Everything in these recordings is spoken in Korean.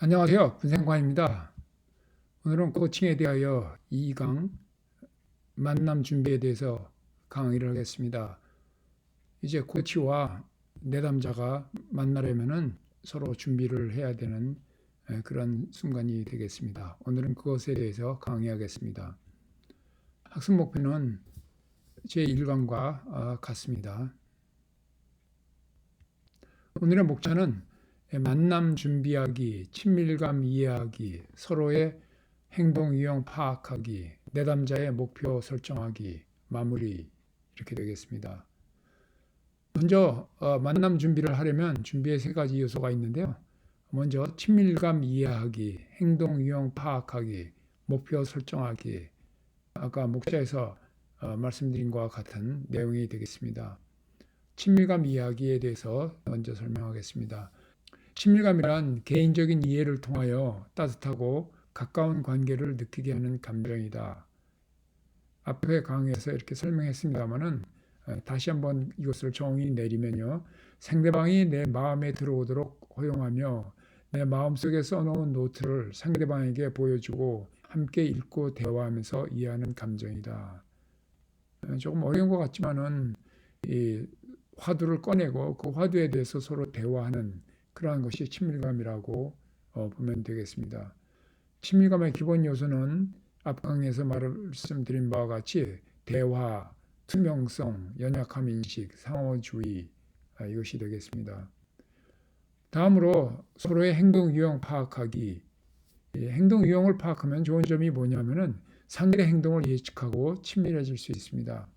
안녕하세요. 분생관입니다. 오늘은 코칭에 대하여 2강 만남 준비에 대해서 강의를 하겠습니다. 이제 코치와 내담자가 만나려면은 서로 준비를 해야 되는 에, 그런 순간이 되겠습니다. 오늘은 그것에 대해서 강의하겠습니다. 학습 목표는 제 1강과 같습니다. 오늘의 목차는 만남 준비하기, 친밀감 이해하기, 서로의 행동 유형 파악하기, 내담자의 목표 설정하기, 마무리 이렇게 되겠습니다. 먼저 어, 만남 준비를 하려면 준비에 세 가지 요소가 있는데요. 먼저 친밀감 이해하기, 행동 유형 파악하기, 목표 설정하기. 아까 목차에서 어, 말씀드린 것과 같은 내용이 되겠습니다. 친밀감 이해하기에 대해서 먼저 설명하겠습니다. 친밀감이란 개인적인 이해를 통하여 따뜻하고 가까운 관계를 느끼게 하는 감정이다. 앞에 강의에서 이렇게 설명했습니다만은 어, 다시 한번 이것을 정의 내리면요. 상대방이 내 마음에 들어오도록 허용하며 내 마음속에 써놓은 노트를 상대방에게 보여주고 함께 읽고 대화하면서 이해하는 감정이다. 어, 조금 어려운 것 같지만은 이 화두를 꺼내고 그 화두에 대해서 서로 대화하는 그러한 것이 친밀감이라고 어, 보면 되겠습니다. 친밀감의 기본 요소는 앞 강의에서 말씀드린 바와 같이 대화, 투명성, 연약함 인식, 상호주의 아, 이것이 되겠습니다. 다음으로 서로의 행동 유형 파악하기. 행동 유형을 파악하면 좋은 점이 뭐냐면은 상대의 행동을 예측하고 친밀해질 수 있습니다.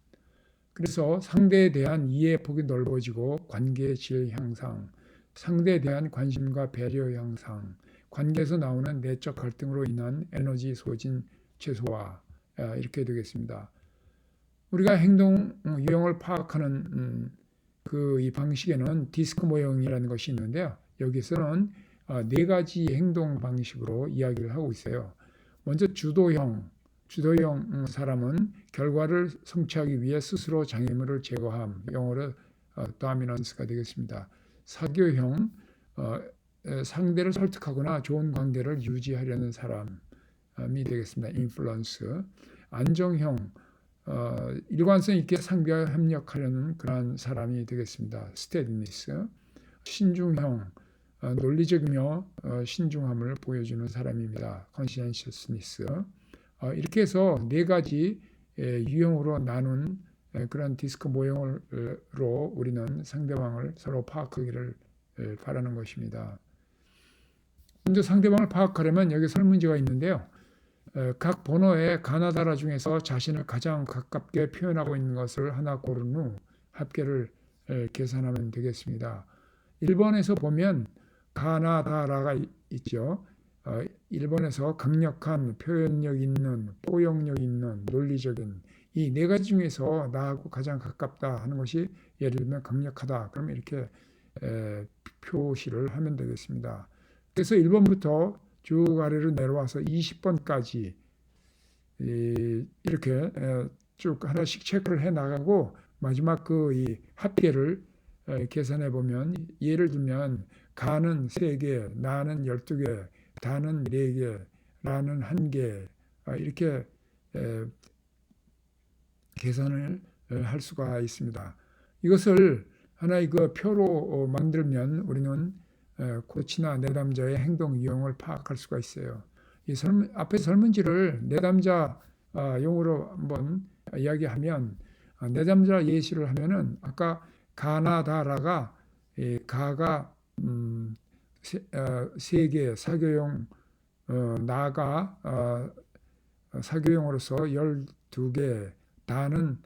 그래서 상대에 대한 이해 폭이 넓어지고 관계의 질 향상, 상대에 대한 관심과 배려 향상, 관계에서 나오는 내적 갈등으로 인한 에너지 소진 최소화 아, 이렇게 되겠습니다. 우리가 행동 어, 유형을 파악하는 음, 그이 방식에는 디스크 모형이라는 것이 있는데요. 여기서는 아, 네 가지 행동 방식으로 이야기를 하고 있어요. 먼저 주도형, 주도형 음, 사람은 결과를 성취하기 위해 스스로 장애물을 제거함, 영어로 어, 되겠습니다. 사교형 어, 상대를 설득하거나 좋은 관계를 유지하려는 사람이 되겠습니다. 인플루언스 안정형 어, 일관성 있게 상대와 협력하려는 그러한 사람이 되겠습니다. 스테디니스 신중형 어, 논리적이며 어, 신중함을 보여주는 사람입니다. 컨시언셔스니스 어, 이렇게 해서 네 가지 예, 유형으로 나눈 그런 디스크 모형으로 우리는 상대방을 서로 파악하기를 바라는 것입니다. 먼저 상대방을 파악하려면 여기 설문지가 있는데요. 각 번호의 가나 다라 중에서 자신을 가장 가깝게 표현하고 있는 것을 하나 고른 후 합계를 계산하면 되겠습니다. 1번에서 보면 가나다라가 있죠. 1번에서 어, 강력한 표현력 있는, 포용력 있는, 논리적인 이 네 가지 중에서 나하고 가장 가깝다 하는 것이 예를 들면 강력하다. 그러면 이렇게 에, 표시를 하면 되겠습니다. 그래서 1번부터 쭉 아래로 내려와서 20번까지 이, 이렇게 에, 쭉 하나씩 체크를 해 나가고 마지막 그 이 합계를 에, 계산해 보면 예를 들면 가는 3개, 나는 12개, 다는 4개, 라는 1개 아, 이렇게 계산을 할 수가 있습니다. 이것을 하나의 그 표로 어, 만들면 우리는 코치나 내담자의 행동 유형을 파악할 수가 있어요. 이 설문, 앞에 설문지를 내담자 아, 용어로 한번 이야기하면 아, 내담자 예시를 하면은 아까 가나다라가 가가 음, 세, 어, 개 사교용 어, 나가 어, 사교용으로서 12개 다는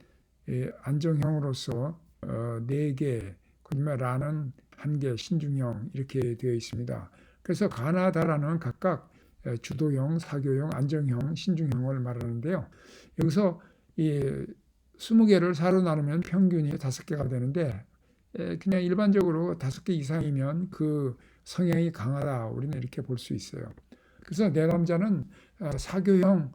안정형으로서 어, 4개, 그다음에 라는 한 개, 신중형 이렇게 되어 있습니다. 그래서 가나다라는 각각 주도형, 사교형, 안정형, 신중형을 말하는데요. 여기서 이 20개를 4로 나누면 평균이 5개가 되는데 그냥 일반적으로 5개 이상이면 그 성향이 강하다. 우리는 이렇게 볼 수 있어요. 그래서 내 남자는 어, 사교형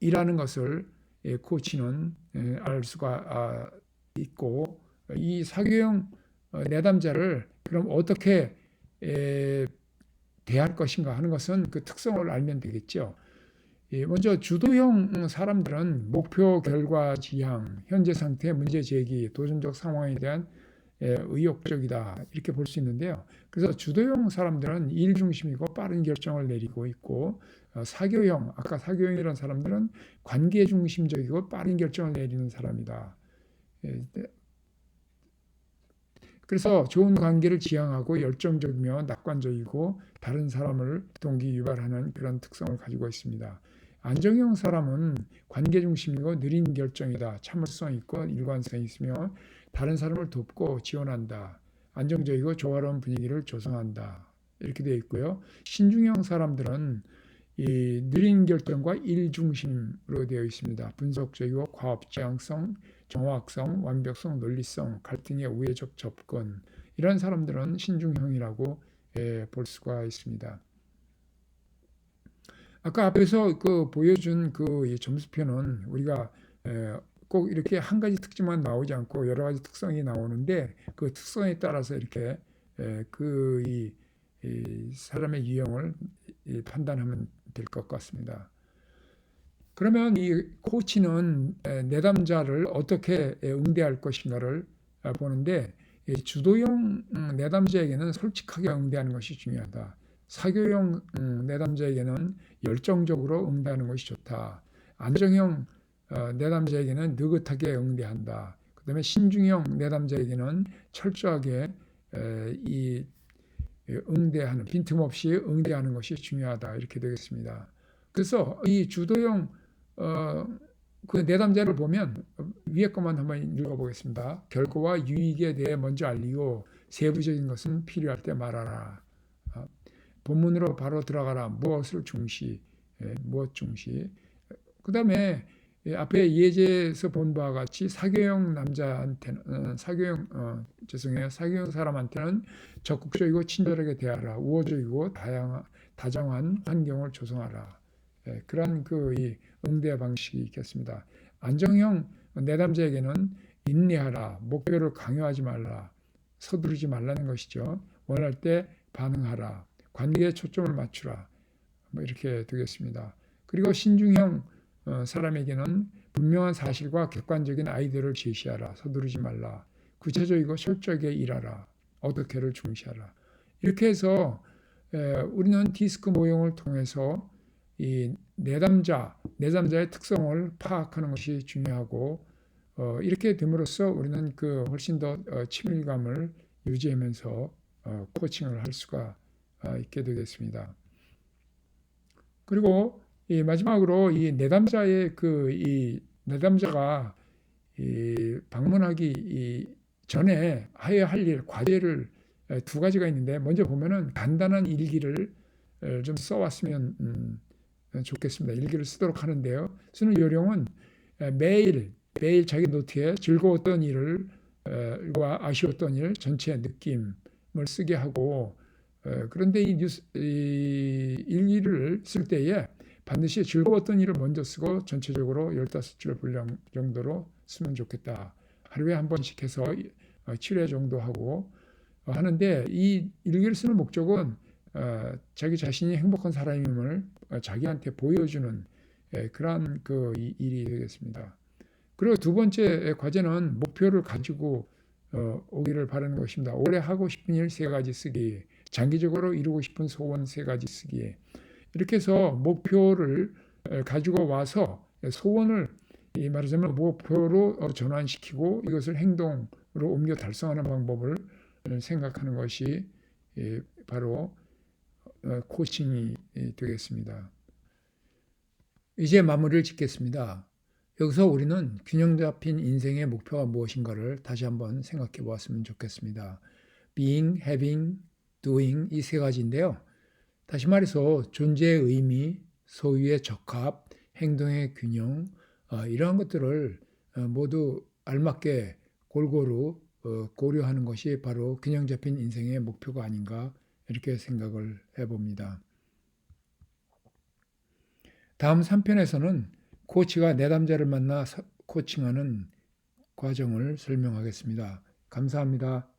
이라는 것을 예, 코치는 예, 알 수가 아, 있고 이 사교형 어, 내담자를 그럼 어떻게 대할 것인가 하는 것은 그 특성을 알면 되겠죠. 예, 먼저 주도형 사람들은 목표 결과 지향, 현재 상태 문제 제기, 도전적 상황에 대한 예, 의욕적이다 이렇게 볼 수 있는데요. 그래서 주도형 사람들은 일 중심이고 빠른 결정을 내리고 있고 어, 사교형 아까 사교형이라는 사람들은 관계 중심적이고 빠른 결정을 내리는 사람이다. 예, 네. 그래서 좋은 관계를 지향하고 열정적이며 낙관적이고 다른 사람을 동기 유발하는 그런 특성을 가지고 있습니다. 안정형 사람은 관계 중심이고 느린 결정이다. 참을성 있고 일관성 있으며 다른 사람을 돕고 지원한다. 안정적이고 조화로운 분위기를 조성한다. 이렇게 되어 있고요. 신중형 사람들은 이 느린 결정과 일 중심으로 되어 있습니다. 분석적이고 과업 지향성, 정확성, 완벽성, 논리성, 갈등의 우회적 접근 이런 사람들은 신중형이라고 예, 볼 수가 있습니다. 아까 앞에서 그 보여준 그 점수표는 우리가 에, 꼭 이렇게 한 가지 특징만 나오지 않고 여러 가지 특성이 나오는데 그 특성에 따라서 이렇게 그이 이 사람의 유형을 판단하면 될 것 같습니다. 그러면 이 코치는 내담자를 어떻게 응대할 것인가를 보는데 주도형 음, 내담자에게는 솔직하게 응대하는 것이 중요하다. 사교형 음, 내담자에게는 열정적으로 응대하는 것이 좋다. 안정형 어, 내담자에게는 느긋하게 응대한다. 그 다음에 신중형 내담자에게는 철저하게 이 응대하는 빈틈없이 응대하는 것이 중요하다 이렇게 되겠습니다. 그래서 이 주도형 어, 그 내담자를 보면 위에 것만 한번 읽어보겠습니다. 결과와 유익에 대해 먼저 알리고 세부적인 것은 필요할 때 말하라. 어, 본문으로 바로 들어가라. 무엇을 중시, 예, 무엇 중시. 그 다음에 앞에 예제에서 본 바와 같이 사교형 남자한테는 어, 사교형 어, 죄송해요 사교형 사람한테는 적극적이고 친절하게 대하라 우호적이고 다양 다정한 환경을 조성하라 예, 그런 그이 응대 방식이 있겠습니다. 안정형 내담자에게는 인내하라 목표를 강요하지 말라 서두르지 말라는 것이죠. 원할 때 반응하라 관계에 초점을 맞추라 뭐 이렇게 되겠습니다. 그리고 신중형 어, 사람에게는 분명한 사실과 객관적인 아이디어를 제시하라. 서두르지 말라. 구체적이고 철저하게 일하라. 어떻게를 중시하라. 이렇게 해서 우리는 디스크 모형을 통해서 이 내담자, 내담자의 특성을 파악하는 것이 중요하고 어, 이렇게 됨으로써 우리는 그 훨씬 더 어, 친밀감을 유지하면서 코칭을 할 수가 있게 되겠습니다. 그리고 이 마지막으로 이 내담자의 그 이 내담자가 이 방문하기 이 전에 해야 할 일, 과제를 두 가지가 있는데 먼저 보면은 간단한 일기를 좀 써왔으면 음, 좋겠습니다. 일기를 쓰도록 하는데요. 쓰는 요령은 매일 매일 자기 노트에 즐거웠던 일을 과 아쉬웠던 일 전체 느낌을 쓰게 하고 그런데 이 뉴스 이 일기를 쓸 때에 반드시 즐거웠던 일을 먼저 쓰고 전체적으로 15줄 분량 정도로 쓰면 좋겠다. 하루에 한 번씩 해서 7회 어, 정도 하고 어, 하는데 이 일기를 쓰는 목적은 어, 자기 자신이 행복한 사람임을 자기한테 보여주는 예, 그러한 그 일이 되겠습니다. 그리고 두 번째 과제는 목표를 가지고 오기를 바라는 것입니다. 올해 하고 싶은 일 세 가지 쓰기, 장기적으로 이루고 싶은 소원 세 가지 쓰기, 이렇게 해서 목표를 가지고 와서 소원을 말하자면 목표로 어, 전환시키고 이것을 행동으로 옮겨 달성하는 방법을 생각하는 것이 바로 어, 코칭이 되겠습니다. 이제 마무리를 짓겠습니다. 여기서 우리는 균형 잡힌 인생의 목표가 무엇인가를 다시 한번 생각해 보았으면 좋겠습니다. being, having, doing 이 세 가지인데요. 다시 말해서 존재의 의미, 소유의 적합, 행동의 균형 어, 이러한 것들을 어, 모두 알맞게 골고루 어, 고려하는 것이 바로 균형 잡힌 인생의 목표가 아닌가 이렇게 생각을 해봅니다. 다음 3편에서는 코치가 내담자를 만나 코칭하는 과정을 설명하겠습니다. 감사합니다.